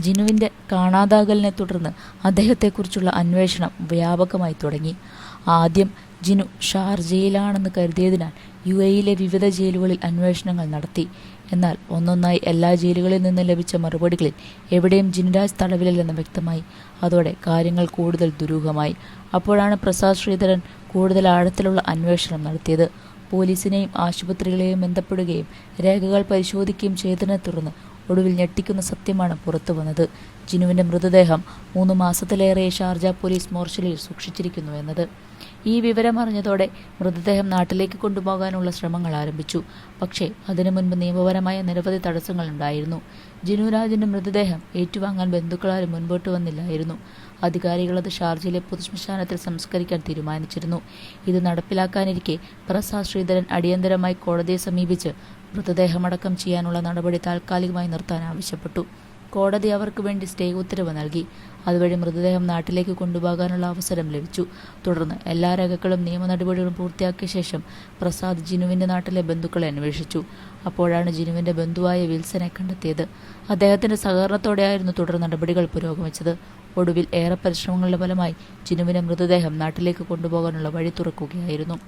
ജിനുവിന്റെ കാണാതാകലിനെ തുടർന്ന് അദ്ദേഹത്തെക്കുറിച്ചുള്ള അന്വേഷണം വ്യാപകമായി തുടങ്ങി. ആദ്യം ജിനു ഷാർജയിലാണെന്ന് കരുതിയതിനാൽ യു എയിലെ വിവിധ ജയിലുകളിൽ അന്വേഷണങ്ങൾ നടത്തി. എന്നാൽ ഒന്നൊന്നായി എല്ലാ ജയിലുകളിൽ നിന്ന് ലഭിച്ച മറുപടികളിൽ എവിടെയും ജിനുരാജ് തടവിലില്ലെന്ന് വ്യക്തമായി. അതോടെ കാര്യങ്ങൾ കൂടുതൽ ദുരൂഹമായി. അപ്പോഴാണ് പ്രസാദ് ശ്രീധരൻ കൂടുതൽ ആഴത്തിലുള്ള അന്വേഷണം നടത്തിയത്. പോലീസിനെയും ആശുപത്രികളെയും ബന്ധപ്പെടുകയും രേഖകൾ പരിശോധിക്കുകയും ചെയ്തതിനെ തുടർന്ന് ഒടുവിൽ ഞെട്ടിക്കുന്ന സത്യമാണ് പുറത്തു വന്നത്. ജിനുവിന്റെ മൃതദേഹം മൂന്ന് മാസത്തിലേറെ ഷാർജ പോലീസ് മോർച്ചറിയിൽ സൂക്ഷിച്ചിരിക്കുന്നു എന്നത്. ഈ വിവരം അറിഞ്ഞതോടെ മൃതദേഹം നാട്ടിലേക്ക് കൊണ്ടുപോകാനുള്ള ശ്രമങ്ങൾ ആരംഭിച്ചു. പക്ഷേ അതിനു മുൻപ് നിയമപരമായ നിരവധി തടസ്സങ്ങൾ ഉണ്ടായിരുന്നു. ജിനുരാജിന്റെ മൃതദേഹം ഏറ്റുവാങ്ങാൻ ബന്ധുക്കളാരും മുൻപോട്ട് വന്നില്ലായിരുന്നു. അധികാരികൾ അത് ഷാർജയിലെ പൊതുശ്മശാനത്തിൽ സംസ്കരിക്കാൻ തീരുമാനിച്ചിരുന്നു. ഇത് നടപ്പിലാക്കാനിരിക്കെ പ്രസാദ് ശ്രീധരൻ അടിയന്തരമായി കോടതിയെ സമീപിച്ച് മൃതദേഹമടക്കം ചെയ്യാനുള്ള നടപടി താൽക്കാലികമായി നിർത്താൻ ആവശ്യപ്പെട്ടു. കോടതി അവർക്ക് വേണ്ടി സ്റ്റേ ഉത്തരവ് നൽകി. അതുവഴി മൃതദേഹം നാട്ടിലേക്ക് കൊണ്ടുപോകാനുള്ള അവസരം ലഭിച്ചു. തുടർന്ന് എല്ലാ രേഖകളും നിയമ നടപടികളും പൂർത്തിയാക്കിയ ശേഷം പ്രസാദ് ജിനുവിന്റെ നാട്ടിലെ ബന്ധുക്കളെ അന്വേഷിച്ചു. അപ്പോഴാണ് ജിനുവിന്റെ ബന്ധുവായ വിൽസനെ കണ്ടെത്തിയത്. അദ്ദേഹത്തിന്റെ സഹകരണത്തോടെയായിരുന്നു തുടർ നടപടികൾ പുരോഗമിച്ചത്. ഒടുവിൽ ഏറെ പരിശ്രമങ്ങളുടെ ഫലമായി ജിനുവിന്റെ മൃതദേഹം നാട്ടിലേക്ക് കൊണ്ടുപോകാനുള്ള വഴി തുറക്കുകയായിരുന്നു.